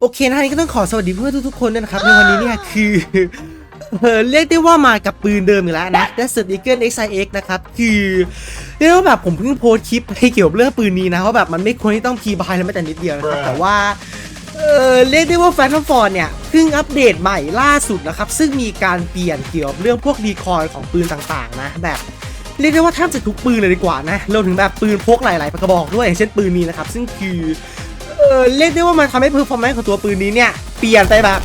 โอเคนะนี่ก็ต้องขอสวัสดีเพื่อนทุกๆคนด้วยนะครับ ในวันนี้เนี่ยคือเออเรียกได้ว่ามากับปืนเดิมอีกแล้วนะ Desert Eagle XIX นะครับ คือเรียกว่าแบบผมเพิ่งโพสคลิปให้เกี่ยวกับเรื่องปืนนี้นะว่าแบบมันไม่ควรที่ต้องพีบายเลยแม้แต่นิดเดียวนะครับแต่ว่าเออเรียกได้ว่า Phantom f o r เนี่ยเพิ่งอัปเดตใหม่ล่าสุดนะครับ ซึ่งมีการเปลี่ยนเกี่ยวกับเรื่องพวกดีคอยของปืนต่างๆ นะแบบเรียกได้ว่าแทบจะทุกปืนเลยดีกว่านะรวมถึงแบบปืนพกหลายๆกระบอกด้วยอย่างเช่นปืนนี้นะครับซึ่งคือ ออเรียกได้ว่ามันทำให้เพอร์ฟอร์แมนซ์ของตัวปืนนี้เนี่ย เปลี่ยนไปแบบ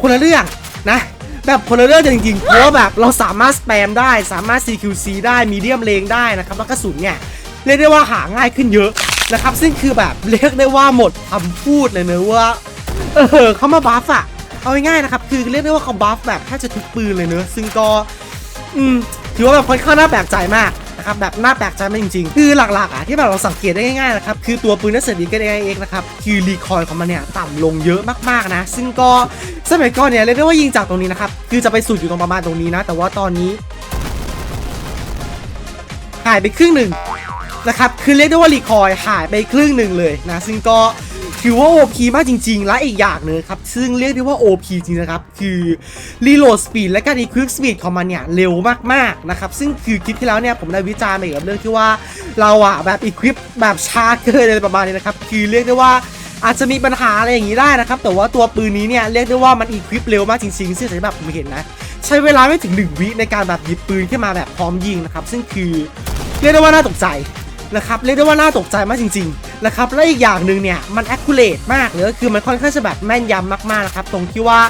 คนละเรื่องนะ แบบคนละเรื่องจริงๆ เพราะว่าแบบเราสามารถสแปมได้สามารถ CQC ได้มีเดียมเลงได้นะครับ แล้วกระสุนเนี่ย เรียกได้ว่าหาง่ายขึ้นเยอะนะครับ ซึ่งคือแบบเรียกได้ว่าหมดคำพูดเลยเนอะว่าเออเขามาบัฟอะเอาง่ายๆนะครับ คือเรียกได้ว่าเขาบัฟแบบแทบจะทุกปืนเลยเนอะซึ่งก็ อืมถือว่าแบบค่อนข้างน่าแปลกใจมาก นะครับแบบน่าแปลกใจมากจริงๆ คือหลักๆอะที่แบบเราสังเกตได้ง่ายๆนะครับคือตัวปืนนักเสดีกันเองนะครับคือรีคอยล์ของมันเนี่ยต่ำลงเยอะมากๆนะซึ่งก็สมัยก่อนเนี่ยเรียกได้ว่ายิงจากตรงนี้นะครับคือจะไปสุดอยู่ตรงประมาณตรงนี้นะ แต่ว่าตอนนี้หายไปครึ่งหนึ่งนะครับคือเรียกได้ว่ารีคอยล์หายไปครึ่งหนึ่งเลยนะซึ่งก็ ถือว่า OP มากจริง ๆ และอีกอย่างหนึงครับ ซึ่งเรียกได้ว่า OP จริงนะครับ คือรีโหลดสปีดและการ equip speed ของมันเนี่ย เร็วมาก ๆ นะครับ ซึ่งคือคลิปที่แล้วเนี่ย ผมได้วิจารณ์ไปกับเรื่องที่ว่าเราอะแบบ equip แบบช้าเกินอะไรประมาณนี้นะครับ คือเรียกได้ว่าอาจจะมีปัญหาอะไรอย่างนี้ได้นะครับ แต่ว่าตัวปืนนี้เนี่ยเรียกได้ว่ามัน equip เร็วมากจริงๆซึ่งแบบผมเห็นนะ ใช้เวลาไม่ถึง 1 วิในการแบบหยิบปืนขึ้นมาแบบพร้อมยิงนะครับ ซึ่งคือเรียกได้ว่าน่าตกใจ นะครับเรียกได้ว่าน่าตกใจมากจริงๆนะครับและอีกอย่างหนึ่งเนี่ยมัน accurate มากเลยก็คือมันค่อนข้างจะแบบแม่นยำมากๆนะครับตรงที่ว่า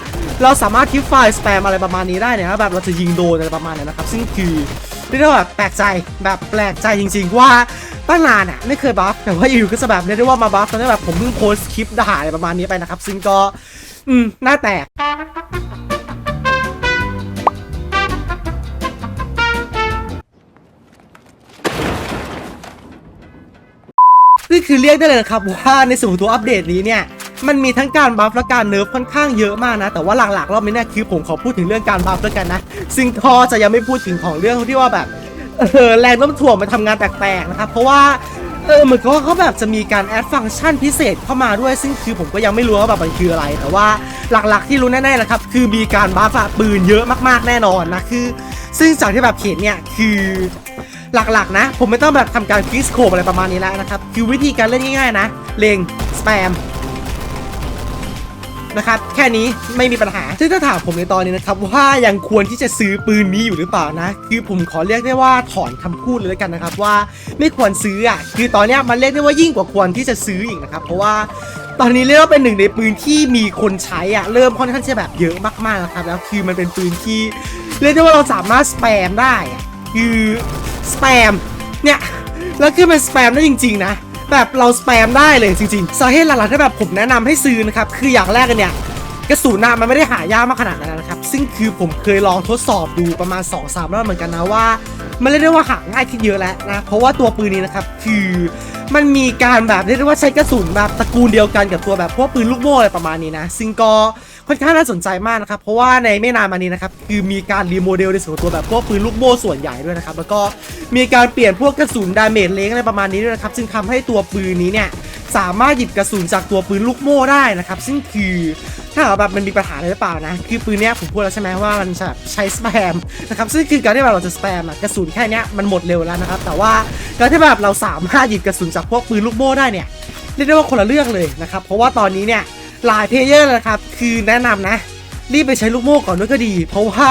เราสามารถทิปไฟล์สแปมอะไรประมาณนี้ได้เนี่ยแบบเราจะยิงโดนอะไรประมาณนั้นะครับซึ่งคือเรียกได้ว่าแบบแปลกใจแบบแปลกใจจริง ๆ ว่าตั้งนานอะไม่เคยบัฟแต่ว่าอยู่ก็จะแบบเรียกได้ว่ามาบัฟตอนนี้แบบผมเพิ่งโพสคลิปด่าอะไรประมาณนี้ไปนะครับซึ่งก็อืมน่าแตก คือเรียกได้เลยนะครับว่าในส่วนของตัวอัปเดตนี้เนี่ยมันมีทั้งการบัฟและการเนิร์ฟค่อนข้างเยอะมากนะ แต่ว่าหลักๆรอบนี้เนี่ยคือผมขอพูดถึงเรื่องการบัฟแล้วกันนะ ซึ่งก็จะยังไม่พูดถึงของเรื่องที่ว่าแบบเออแรงน้มถ่วงมันทำงานแปลกๆนะครับเพราะว่าเออเหมือนกับว่าเขาแบบจะมีการแอดฟังก์ชันพิเศษเข้ามาด้วย ซึ่งคือผมก็ยังไม่รู้ว่าแบบมันคืออะไร แต่ว่าหลักๆที่รู้แน่ๆนะครับคือมีการบัฟปืนเยอะมากๆแน่นอนนะคือ ซึ่งจากที่แบบเห็นเนี่ยคือ หลักๆนะ ผมไม่ต้องแบบทำการคลิกโคบอะไรประมาณนี้แล้วนะครับ คือวิธีการเล่นง่ายๆนะ เลงสแปมนะครับแค่นี้ไม่มีปัญหาซึ่งถ้าถามผมในตอนนี้นะครับว่ายังควรที่จะซื้อปืนนี้อยู่หรือเปล่านะ คือผมขอเรียกได้ว่าถอนคำพูดเลยแล้วกันนะครับว่าไม่ควรซื้ออะคือตอนนี้มันเรียกได้ว่ายิ่งกว่าควรที่จะซื้ออีกนะครับเพราะว่าตอนนี้เรียกว่าเป็นหนึ่งในปืนที่มีคนใช้อะเริ่มค่อนข้างจะแบบเยอะมากๆนะครับแล้วคือมันเป็นปืนที่เรียกได้ว่าเราสามารถสแปมได้อะคือ สแปมเนี่ยแล้วคือมันสแปมได้จริง ๆ นะ แบบเราสแปมได้เลยจริงๆสาเหตุหลักๆที่แบบผมแนะนำให้ซื้อนะครับ คืออย่างแรกกันเนี่ยกระสุนน่ะมันไม่ได้หายากมากขนาดนั้นนะครับ ซึ่งคือผมเคยลองทดสอบดูประมาณ 2-3 รอบเหมือนกันนะว่า มันเรียกได้ว่าหาง่ายขึ้นเยอะแล้วนะ เพราะว่าตัวปืนนี้นะครับ คือ มันมีการแบบเรียกได้ว่าใช้กระสุนแบบตระกูลเดียวกันกับตัวแบบพวกปืนลูกโม่อะไรประมาณนี้นะซึ่งก็ค่อนข้างน่าสนใจมากนะครับเพราะว่าในไม่นานมานี้นะครับคือมีการรีโมเดลในส่วนตัวแบบพวกปืนลูกโม่ส่วนใหญ่ด้วยนะครับแล้วก็มีการเปลี่ยนพวกกระสุนดาเมจเล้งอะไรประมาณนี้ด้วยนะครับซึ่งทำให้ตัวปืนนี้เนี่ย สามารถหยิบกระสุนจากตัวปืนลูกโม่ได้นะครับ ซึ่งคือถ้าแบบมันมีปัญหาอะไรหรือเปล่านะ คือปืนเนี้ยผมพูดแล้วใช่ไหมว่ามันใช้สแปมนะครับ ซึ่งคือการที่แบบเราจะสแปมอะกระสุนแค่เนี้ยมันหมดเร็วแล้วนะครับ แต่ว่าการที่แบบเราสามารถหยิบกระสุนจากพวกปืนลูกโม่ได้เนี่ยเรียกได้ว่าคนละเรื่องเลยนะครับ เพราะว่าตอนนี้เนี่ยหลายเพลเยอร์นะครับ คือแนะนำนะ รีบไปใช้ลูกโม่ก่อนด้วยก็ดี เพราะว่า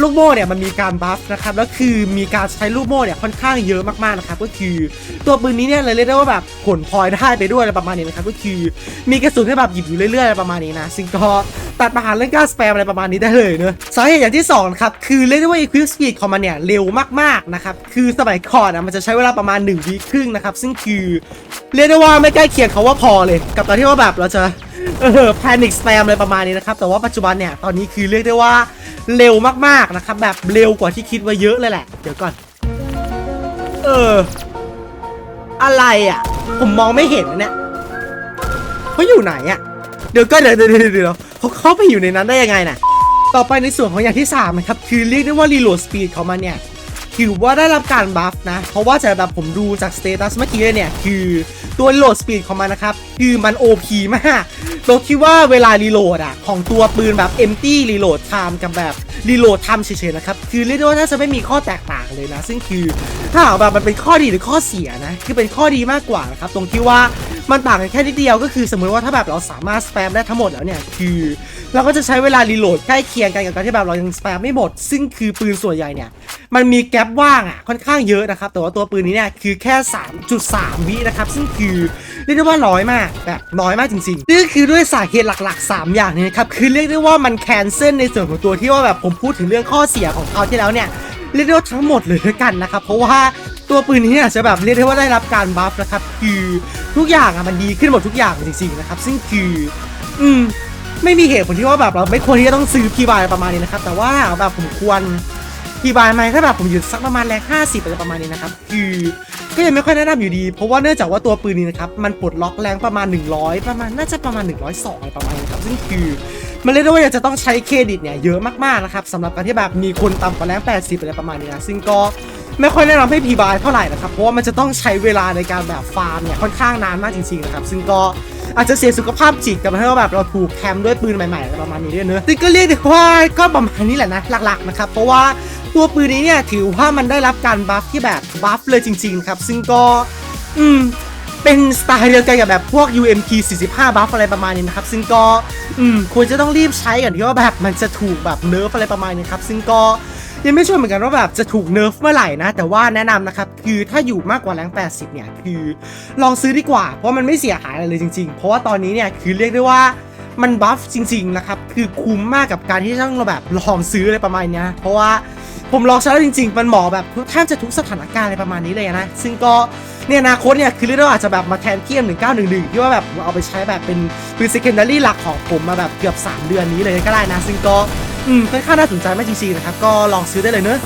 ลูกโม่เนี่ยมันมีการบัฟนะครับแล้วคือมีการใช้ลูกโม่เนี่ยค่อนข้างเยอะมากๆนะครับก็คือตัวปืนนี้เนี่ยเลยเรียกได้ว่าแบบผลพลอยได้ไปด้วยอะไรประมาณนี้นะครับก็คือมีกระสุนให้แบบหยิบอยู่เรื่อยๆอะไรประมาณนี้นะซึ่งก็ตัดปัญหาเรื่องการสแปมอะไรประมาณนี้ได้เลยเนอะสาเหตุอย่างที่สองนะครับคือเรียกได้ว่า equip speed ของมันเนี่ยเร็วมากๆนะครับคือสมัยก่อนอะมันจะใช้เวลาประมาณ1วิครึ่งนะครับซึ่งคือเรียกได้ว่าไม่ใกล้เคียงเขาว่าพอเลย กับตอนที่ว่าแบบเราจะ เออแพนิคสแปมอะไรประมาณนี้นะครับ แต่ว่าปัจจุบันเนี่ย ตอนนี้คือเรียกได้ว่าเร็วมากๆนะครับ แบบเร็วกว่าที่คิดไว้เยอะเลยแหละ เดี๋ยวก่อน เออ อะไรอะ ผมมองไม่เห็นนะเนี่ยเขาอยู่ไหนอะ เดี๋ยวก็เดี๋ยวเดี๋ยวเดี๋ยวเดี๋ยวเขาเข้าไปอยู่ในนั้นได้ยังไงน่ะ ต่อไปในส่วนของอย่างที่3นะครับ คือเรียกได้ว่ารีโหลดสปีดของมันเนี่ย ถือว่าได้รับการบัฟนะ เพราะว่าจากแบบผมดูจากสเตตัสเมื่อกี้เนี่ย คือตัวโหลดสปีดของมันนะครับ คือมัน OP มากตรงที่ว่าเวลารีโหลดอะ ของตัวปืนแบบ empty reload time กับแบบรีโหลด time เฉยๆนะครับ คือเรียกได้ว่าน่าจะไม่มีข้อแตกต่างเลยนะ ซึ่งคือถ้าแบบมันเป็นข้อดีหรือข้อเสียนะ คือเป็นข้อดีมากกว่านะครับ ตรงที่ว่ามันต่างกันแค่นิดเดียวก็คือสมมติว่าถ้าแบบเราสามารถสแปมได้ทั้งหมดแล้วเนี่ย คือ เราก็จะใช้เวลารีโหลดใกล้เคียงกันกับการที่แบบเรายังสแปมไม่หมด ซึ่งคือปืนส่วนใหญ่เนี่ย มันมีแกลบว่างอะค่อนข้างเยอะนะครับ แต่ว่าตัวปืนนี้เนี่ยคือแค่ 3.3 วินะครับ ซึ่งคือเรียกได้ว่าน้อยมากแบบน้อยมากจริงๆนี่คือด้วยสาเหตุหลักๆ 3 อย่างนี้นะครับ คือเรียกได้ว่ามันแคนเซิลในส่วนของตัวที่ว่าแบบผมพูดถึงเรื่องข้อเสียของเขาที่แล้วเนี่ยเรียกได้ว่าทั้งหมดเลยด้วยกันนะครับ เพราะว่าตัวปืนนี้เนี่ยจะแบบเรียกได้ว่าได้รับการบัฟนะครับ คือทุกอย่างอะมันดีขึ้นหมดทุกอย่างจริงๆนะครับ ซึ่งคือ อืม ไม่มีเหตุผลที่ว่าแบบเราไม่ควรที่จะต้องซื้อพีบายประมาณนี้นะครับ แต่ว่าแบบผมควรพีบายไหมถ้าแบบผมอยู่สักประมาณแรงห้าสิบอะไรประมาณนี้นะครับ คือก็ยังไม่ค่อยแนะนำอยู่ดี เพราะว่าเนื่องจากว่าตัวปืนนี้นะครับ มันปลดล็อกแรงประมาณ 100 ประมาณน่าจะประมาณ 102อะไรประมาณนี้ครับ ซึ่งคือมันเรียกได้ว่าจะต้องใช้เครดิตเนี่ยเยอะมากๆนะครับสำหรับการที่แบบมีคนต่ำกว่าแรง 80อะไรประมาณนี้นะซึ่งก็ไม่ค่อยแนะนำให้พีบายเท่าไหร่นะครับ เพราะว่ามันจะต้องใช้เวลาในการแบบฟาร์มเนี่ยค่อนข้างนานมากจริงๆนะครับ ซึ่งก็ อาจจะเสียสุขภาพจิตกับที่ว่าแบบเราถูกแคมด้วยปืนใหม่ๆอะไรประมาณนี้ด้วยเนอะซึ่งก็เรียกได้ว่าก็ประมาณนี้แหละนะหลักๆนะครับเพราะว่าตัวปืนนี้เนี่ยถือว่ามันได้รับการบัฟที่แบบบัฟเลยจริง ๆ ครับซึ่งก็อืมเป็นสไตล์เดียวกันกับแบบพวก UMP 45 บัฟอะไรประมาณนี้นะครับ ซึ่งก็อืมควรจะต้องรีบใช้กันที่ว่าแบบมันจะถูกแบบเนิร์ฟอะไรประมาณนี้ครับ ซึ่งก็ ยังไม่ชัวร์เหมือนกันว่าแบบจะถูกเนิร์ฟเมื่อไหร่นะ แต่ว่าแนะนำนะครับ คือถ้าอยู่มากกว่าแรง80 เนี่ย คือลองซื้อดีกว่า เพราะมันไม่เสียหายอะไรเลยจริงๆ เพราะว่าตอนนี้เนี่ยคือเรียกได้ว่ามันบัฟจริงๆนะครับ คือคุ้มมากกับการที่ต้องเราแบบลองซื้ออะไรประมาณเนี้ยเพราะว่าผมลองใช้แล้วจริงๆ มันเหมาะแบบแทบจะทุกสถานการณ์อะไรประมาณนี้เลยนะ ซึ่งก็ในอนาคตเนี่ยคือเรียกได้ว่าอาจจะแบบมาแทนเทียม 1911 ที่ว่าแบบเอาไปใช้แบบเป็นปืน secondary หลักของผมมาแบบเกือบ 3 เดือนนี้เลยก็ได้นะ ซึ่งก็ อืมค่อนข้างน่าสนใจมากจริงๆนะครับ ก็ลองซื้อได้เลยเนอะ